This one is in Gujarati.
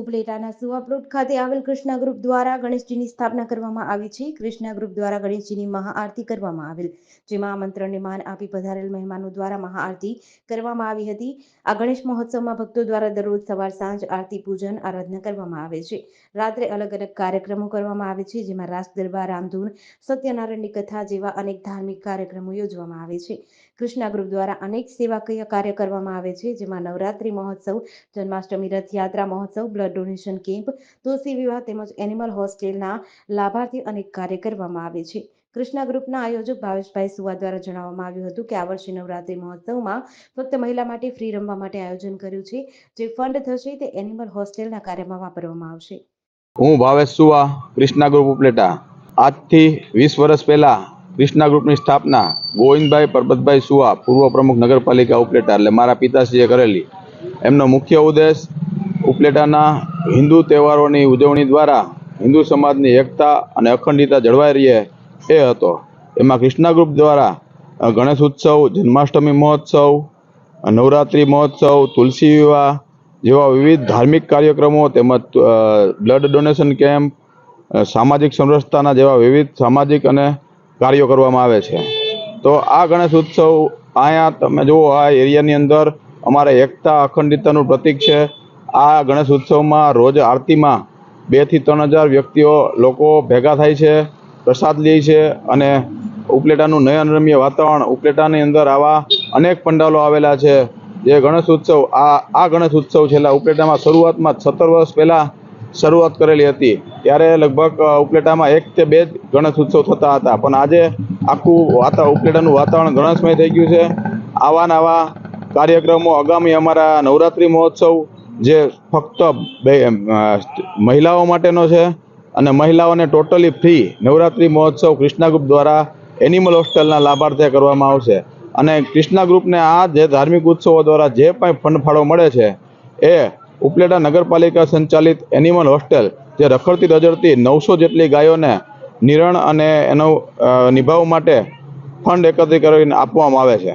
ઉપલેટાના સુવાપ્લોટ ખાતે આવેલ કૃષ્ણા ગ્રુપ દ્વારા ગણેશજીની સ્થાપના કરવામાં આવી છે. કૃષ્ણા ગ્રુપ દ્વારા ગણેશજીની મહાઆરતી કરવામાં આવેલ, જેમાં આમંત્રણને માન આપી પધારેલ મહેમાનો દ્વારા મહાઆરતી કરવામાં આવી હતી. આ ગણેશ મહોત્સવમાં ભક્તો દ્વારા દરરોજ સવાર સાંજ આરતી, પૂજન, આરાધના કરવામાં આવે છે. રાત્રે અલગ અલગ કાર્યક્રમો કરવામાં આવે છે, જેમાં રાસ ગરબા રામધૂન, સત્યનારાયણની કથા જેવા અનેક ધાર્મિક કાર્યક્રમો યોજવામાં આવે છે. કૃષ્ણા ગ્રુપ દ્વારા અનેક સેવાકીય કાર્ય કરવામાં આવે છે, જેમાં નવરાત્રી મહોત્સવ, જન્માષ્ટમી રથયાત્રા મહોત્સવ, blood donation camp Tulsi Vivah તેમજ એનિમલ હોસ્ટેલના લાભાર્થી અને કાર્ય કરવામાં આવે છે. કૃષ્ણા ગ્રુપના આયોજક ભાવેશભાઈ સુવા દ્વારા જણાવવામાં આવ્યું હતું કે આ વર્ષે નવરાત્રિ મહોત્સવમાં ફક્ત મહિલા માટે ફ્રી રમવા માટે આયોજન કર્યું છે. જે ફંડ થશે તે એનિમલ હોસ્ટેલના કાર્યમાં વાપરવામાં આવશે. હું ભાવેશ સુવા, કૃષ્ણા ગ્રુપ ઉપલેટા. આજથી વીસ વર્ષ પહેલા કૃષ્ણા ગ્રુપની સ્થાપના ગોવિંદભાઈ પરબતભાઈ સુવા, પૂર્વ પ્રમુખ નગરપાલિકા ઉપલેટા એટલે મારા પિતાશ્રીએ કરેલી. એમનો મુખ્ય ઉદ્દેશ ઉપલેટાના હિન્દુ તહેવારોની ઉજવણી દ્વારા હિન્દુ સમાજની એકતા અને અખંડિતતા જળવાઈ રહે એ હતો. એમાં કૃષ્ણા ગ્રુપ દ્વારા ગણેશ ઉત્સવ, જન્માષ્ટમી મહોત્સવ નવરાત્રિ મહોત્સવ, તુલસી વિવાહ જેવા વિવિધ ધાર્મિક કાર્યક્રમો તેમજ બ્લડ ડોનેશન કેમ્પ સામાજિક સમરસતાના જેવા વિવિધ સામાજિક અને કાર્યો કરવામાં આવે છે. તો આ ગણેશ ઉત્સવ અહીંયા તમે જુઓ, આ એરિયાની અંદર અમારે એકતા, અખંડિતતાનું પ્રતીક છે. આ ગણેશ ઉત્સવમાં રોજ આરતીમાં બેથી ત્રણ હજાર વ્યક્તિઓ લોકો ભેગા થાય છે, પ્રસાદ લે છે અને ઉપલેટાનું નયનરમ્ય વાતાવરણ, ઉપલેટાની અંદર આવા અનેક પંડાલો આવેલા છે. જે ગણેશ ઉત્સવ, આ આ ગણેશ ઉત્સવ છેલ્લા ઉપલેટામાં શરૂઆતમાં સત્તર વર્ષ પહેલાં શરૂઆત કરેલી હતી. ત્યારે લગભગ ઉપલેટામાં એક કે બે જ ગણેશ ઉત્સવ થતા હતા. પણ આજે આખું વાતા, ઉપલેટાનું વાતાવરણ ગણેશમય થઈ ગયું છે. આવા નવા કાર્યક્રમો, આગામી અમારા નવરાત્રિ મહોત્સવ જે ફક્ત બે મહિલાઓ માટેનો છે અને મહિલાઓને ટોટલી ફ્રી નવરાત્રિ મહોત્સવ કૃષ્ણા ગ્રુપ દ્વારા એનિમલ હોસ્ટેલના લાભાર્થે કરવામાં આવશે. અને કૃષ્ણા ગ્રુપને આ જે ધાર્મિક ઉત્સવો દ્વારા જે પણ ફંડ ફાળો મળે છે, એ ઉપલેટા નગરપાલિકા સંચાલિત એનિમલ હોસ્ટેલ જે રખડતી રજડતી નવસો જેટલી ગાયોને નિરણ અને એનો નિભાવ માટે ફંડ એકત્રિત કરીને આપવામાં આવે છે.